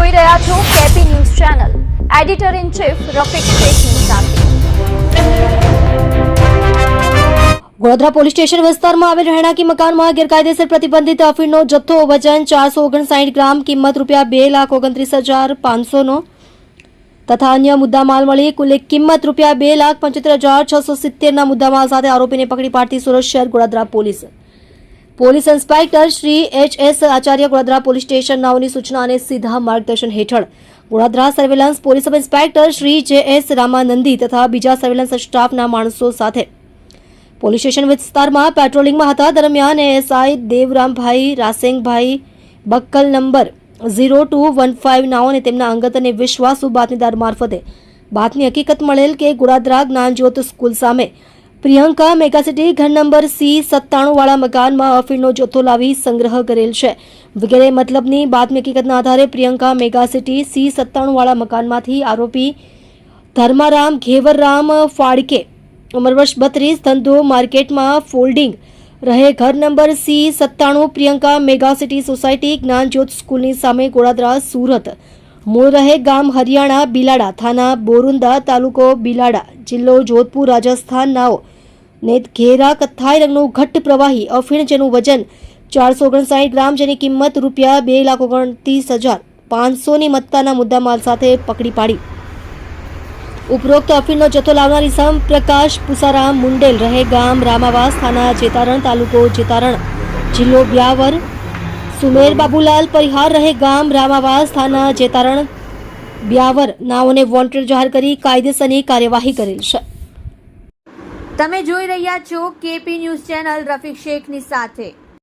જોઈ રહ્યા છો KP news channel. Editor in chief Rafiq શેખની સાથે. વડોદરા પોલીસ સ્ટેશન વિસ્તારમાં આવેલ રહેણાંકી મકાનમાં ગેરકાયદેસર પ્રતિબંધિત અફીણનો જથ્થો વજન ચારસો ઓગણસાઠ ગ્રામ, કિંમત રૂપિયા બે લાખ ઓગણત્રીસ હજાર પાંચસોનો તથા અન્ય મુદ્દામાલ મળી કુલ એક કિંમત રૂપિયા બે લાખ પંચોતેર હજાર છસો સિત્તેરના મુદ્દામાલ સાથે આરોપીને પકડી પાડતી સુરત શહેર Godadara police. Police inspector Shri H S Acharya Godadara police station નાઓની સૂચના અને સીધા માર્ગદર્શન હેઠળ Godadara surveillance police sub inspector Shri J S Ramanandi તથા બીજા સર્વેલન્સ સ્ટાફના માણસો સાથે. પોલીસ સ્ટેશન વિસ્તારમાં પેટ્રોલિંગમાં હતા. દરમિયાન ASI Devrambhai, Rasengbhai, buckle number zero two one five નાઓ અને તેમના અંગત અને વિશ્વાસુ બાતમીદાર મારફતે. બાતની હકીકત મળેલ કે ગુરાદરા જ્ઞાનજ્યોત સ્કૂલ સામે પ્રિયંકા મેગાસિટી ઘર નંબર સી સત્તાણુંવાળા મકાનમાં અફીણનો જથ્થો લાવી સંગ્રહ કરેલ છે. વગેરે મતલબની બાતમી હકીકતના આધારે પ્રિયંકા મેગાસિટી સી સત્તાણુંવાળા મકાનમાંથી આરોપી ધર્મારામ ઘેવરરામ ફાળકે ઉંમર વર્ષ બત્રીસ, ધંધો માર્કેટમાં ફોલ્ડિંગ રહે. ઘર નંબર સી સત્તાણું Priyanka mega city society Gyanjyot સ્કૂલની સામે ગોળાદરા, સુરત. મૂળ રહે ગામ હરિયાણા બિલાડા થાના બોરુંદા તાલુકો બિલાડા જિલ્લો જોધપુર રાજસ્થાન નાઓ ને ઘેરા કથ્થાઈ રંગનું ઘટ્ટ પ્રવાહી અફીણ જેનું વજન ચારસો ઓગણસાઠ ગ્રામ જેની કિંમત રૂપિયા બે લાખ ઓગણત્રીસ હજાર પાંચસોની મત્તાના મુદ્દામાલ સાથે પકડી પાડી. ઉપરોક્ત અફીણનો જથ્થો લાવનાર ઇસમ પ્રકાશ પુસારામ મુંડેલ રહે ગામ રામાવાસ થાના જેતારણ તાલુકો જેતારણ જિલ્લો બ્યાવર સુમેર બાબુલાલ પરિહાર રહે ગામ રામાવાસ થાના જેતારણ. બ્યાવર નાઓને વોન્ટેડ જાહેર કરી કાયદેસરની કાર્યવાહી કરેલ છે. તમે જોઈ રહ્યા છો કેપી ન્યૂઝ ચેનલ રફીક શેખની સાથે.